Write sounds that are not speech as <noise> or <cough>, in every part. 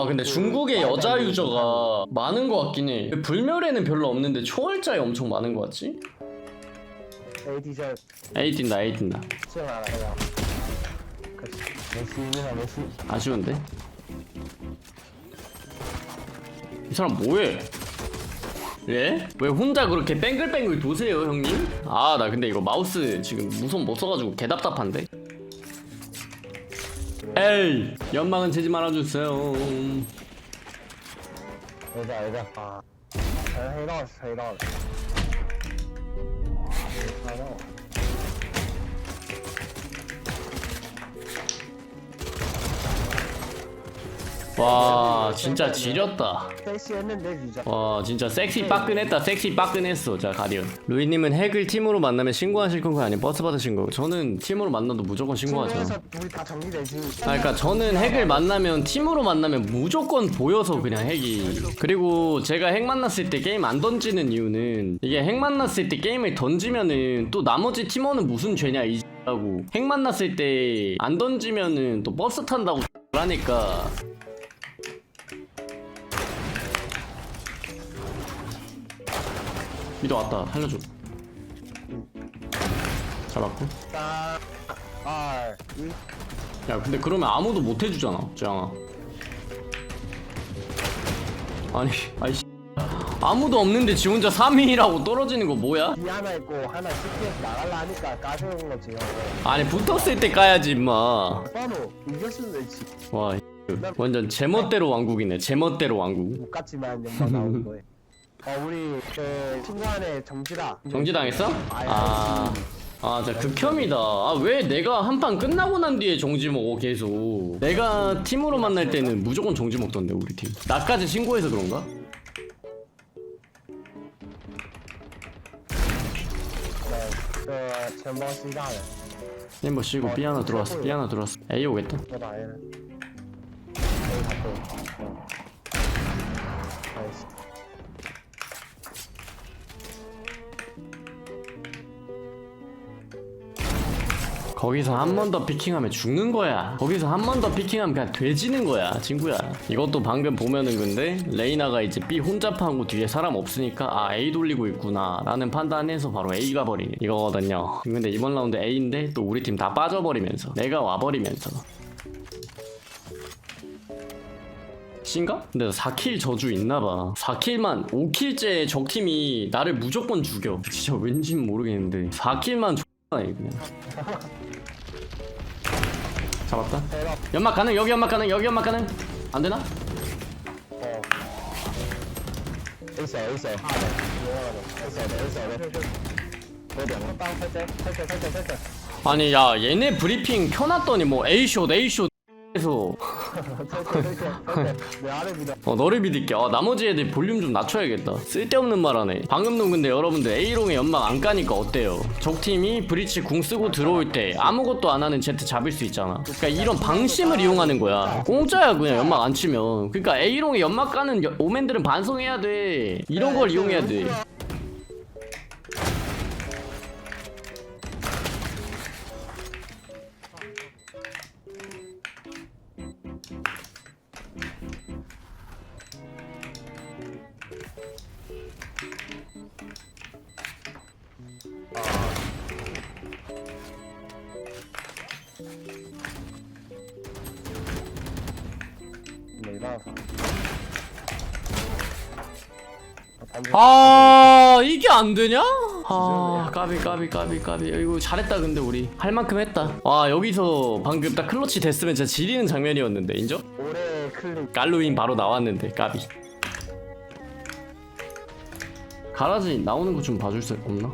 아 근데 중국의 여자 유저가 많은 것 같긴 해 불멸에는 별로 없는데 초월자에 엄청 많은 것 같지? AD 저 에이 뛴다 에이 뛴다 메시. 아쉬운데? 이 사람 뭐해? 예? 왜 혼자 그렇게 뱅글뱅글 도세요 형님? 아 나 근데 이거 마우스 지금 무선 못 써가지고 개답답한데? 에이 연막은 채지 말아주세요. 여자 여자 아, 잘 해라 잘 와 진짜 지렸다. 섹시했는데 진짜. 와 진짜 섹시 빠끈했다. 섹시 빠끈했어 자 가디언. 루이님은 핵을 팀으로 만나면 신고하실 건가요? 아니면 버스 받으신 거요? 저는 팀으로 만나도 무조건 신고하죠. 팀에서 아, 그러니까 저는 핵을 만나면 팀으로 만나면 무조건 보여서 그냥 핵이. 그리고 제가 핵 만났을 때 게임 안 던지는 이유는 이게 핵 만났을 때 게임을 던지면은 또 나머지 팀원은 무슨 죄냐 이 X라고. 핵 만났을 때 안 던지면은 또 버스 탄다고 X라니까. 미도 왔다. 살려줘. 잡았고. 야 근데 그러면 아무도 못 해주잖아 짱아. 아니 아이 씨. 아무도 없는데 지 혼자 3위라고 떨어지는 거 뭐야? 이 하나 있고 하나 CPS 나갈라 하니까 까주는 거지 형. 아니 붙었을 때 까야지 임마. 바로 이겼으면 되지. 와 완전 제멋대로 왕국이네. 제멋대로 왕국. 못 갔지만 연마 나온 거에. 어 우리 그 친구 안에 정지다. 정지당했어? 아, 예. 아, 아, 진짜 극혐이다. 아, 왜 내가 한 판 끝나고 난 뒤에 정지 먹어, 계속. 내가 팀으로 만날 때는 무조건 정지 먹던데, 우리 팀. 나까지 신고해서 그런가? 네, 그 지금 먹었습니다. 햄버 쉬고 어, B 하나 들어왔어, 네. B 하나 들어왔어. A 오겠다. 네, 뭐다 거기서 한 번 더 피킹하면 죽는 거야. 거기서 한 번 더 피킹하면 그냥 돼지는 거야, 친구야. 이것도 방금 보면은 근데 레이나가 이제 B 혼자 파고 뒤에 사람 없으니까 아 A 돌리고 있구나 라는 판단해서 바로 A가 버리네 이거거든요. 근데 이번 라운드 A인데 또 우리 팀 다 빠져버리면서 내가 와버리면서 신가? 근데 4킬 저주 있나봐 4킬만 5킬째 적팀이 나를 무조건 죽여 진짜 왠진 모르겠는데 4킬만 X나 해 그냥 잡았다. 연막 가능 여기 연막 가능 여기 연막 가능. 안 되나? 아, 네. 아니 야 얘네 브리핑 켜놨더니 뭐 A쇼 A쇼 에서 어 너를 믿을게. 어 나머지 애들 볼륨 좀 낮춰야겠다. 쓸데없는 말 하네. 방금 놈 근데 여러분들 A롱의 연막 안 까니까 어때요? 적팀이 브릿지 궁 쓰고 들어올 때 아무것도 안 하는 제트 잡을 수 있잖아. 그러니까 이런 방심을 이용하는 거야. 공짜야 그냥 연막 안 치면. 그러니까 A롱의 연막 까는 오맨들은 반성해야 돼. 이런 걸 이용해야 돼. 사람이라 아 이게 안 되냐? 아 까비 까비 까비 까비. 이거 잘했다 근데 우리. 할 만큼 했다. 와 여기서 방금 딱 클러치 됐으면 진짜 지리는 장면이었는데 인정? 올해 클릭. 깔루인 바로 나왔는데 까비. 가라지 나오는 거 좀 봐줄 수 없나?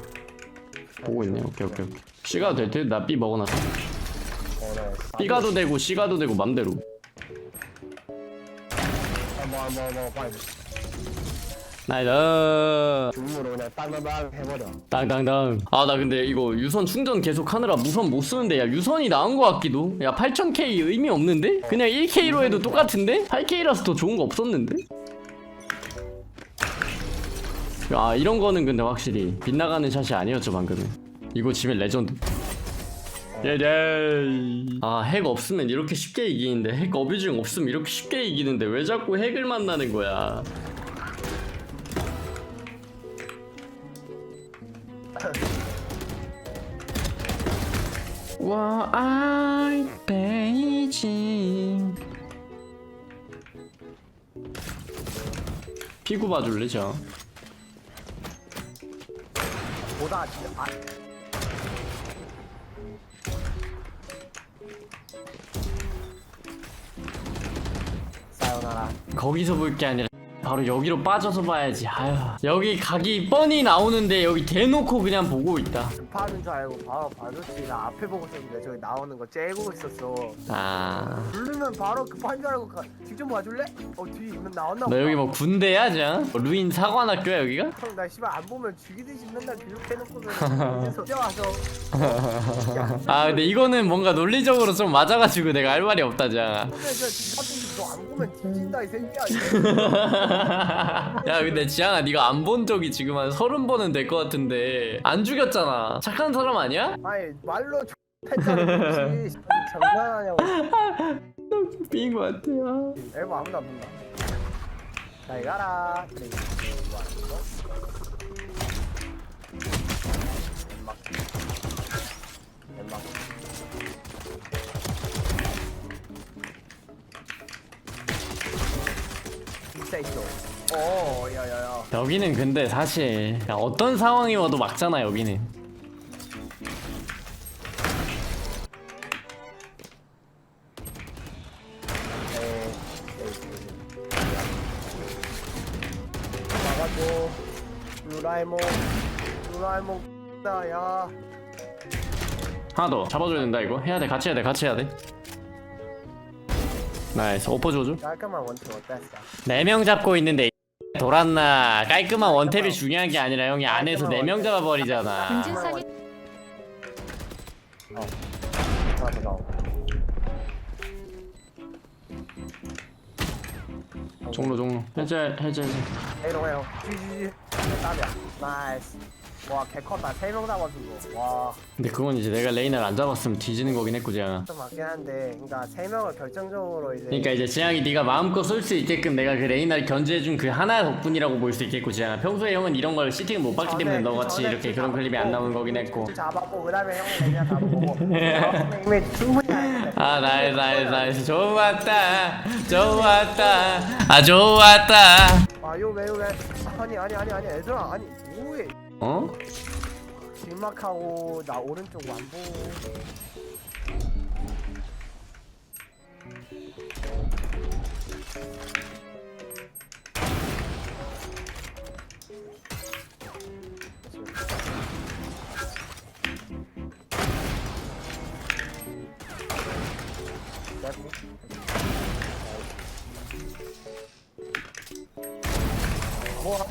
보고 있네. 오케이 오케이 오케이. 씨가 될듯나삐 먹어놨어 삐가도 네. 되고 씨가도 되고 맘대로. 한번 빨리 나이다 중무로 그냥 땅땅땅 해버려. 땅땅땅 아 나 근데 이거 유선 충전 계속 하느라 무선 못 쓰는데 야 유선이 나은 거 같기도 야 8000K 의미 없는데? 그냥 1K로 해도 똑같은데? 8K라서 더 좋은 거 없었는데? 야 이런 거는 근데 확실히 빗나가는 샷이 아니었죠 방금은 이거 지면 레전드 예예. 아 핵 없으면 이렇게 쉽게 이기는데 핵 어뷰징 없으면 이렇게 쉽게 이기는데 왜 자꾸 핵을 만나는 거야? 와 아이 베이징 피구 봐줄래 저? 보다 진짜 아 사요나라. 거기서 볼 게 아니라 바로 여기로 빠져서 봐야지. 아휴. 여기 각이 뻔히 나오는데 여기 대놓고 그냥 보고 있다 급하는 줄 알고 바로 봐줬지 나 앞에 보고 있었는데 저기 나오는 거 째고 있었어. 아너 부르면 바로 급한 줄 알고 가, 직접 봐줄래? 어 뒤에 있는 나왔나 여기 뭐 군대야 저? 뭐 루인 사관학교야 여기가? 형, 나 씨발 안 보면 죽이듯이 맨날 교육해놓고서 <laughs> 뛰어와서. <laughs> 아 근데 이거는 뭔가 논리적으로 좀 맞아가지고 내가 할 말이 없다 자저 지갑도 너안 보면 뒤진다 이 새끼야. <laughs> 야 근데 지향아 네가 안 본 적이 지금 한 서른 번은 될 것 같은데. 안 죽였잖아 착한 사람 아니야? 아니 말로 했잖아 혹시 장난하냐고 삐인 것 같아요 앨범 아무도 안 본다 잘 가라 그래 이거 하는 거 연막 연막 진짜 있어 어 야야야 여기는 근데 사실 어떤 상황이 와도 막잖아 여기는 가줘 루라이몽 루라이몽 나야. 하나 더 잡아줘야 된다 이거. 해야 돼 같이 해야 돼 같이 해야 돼. 나이스. 오퍼 줘줘 깔끔한 원팀 어땠어? 4명 잡고 있는데 돌았나. 깔끔한 원탭이 중요한 게 아니라 형이 안에서 4명 잡아버리잖아. 금 종로 종로. 해제 해제 해제. 에이롱 에이롱 쥐쥐쥐 땀이야 나이스 와 개컸다 3명 잡아주고 와 근데 그건 이제 내가 레이나를 안 잡았으면 뒤지는 거긴 했고 지향아 좀 맞긴 한데 그러니까 3명을 결정적으로 이제 그러니까 이제 지향이 네가 마음껏 쏠 수 있게끔 내가 그 레이나를 견제해준 그 하나 덕분이라고 볼 수 있겠고 지향아 평소에 형은 이런 걸 시팅을 못 봤기 때문에 너같이 이렇게 그 그런 클립이 안 나오는 거긴 했고. 그 잡았고 그 다음에 형이 그냥 잡아보고 이미 충분히 알겠네 아 나이스 나이스 나이스. 좋았다. 좋았다. 아 좋았다. 아요 왜요 왜 아니 아니 아니 아니 얘들아. 아니 뭐해? 어? 길막하고 나 오른쪽 완보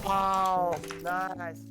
와우 나이스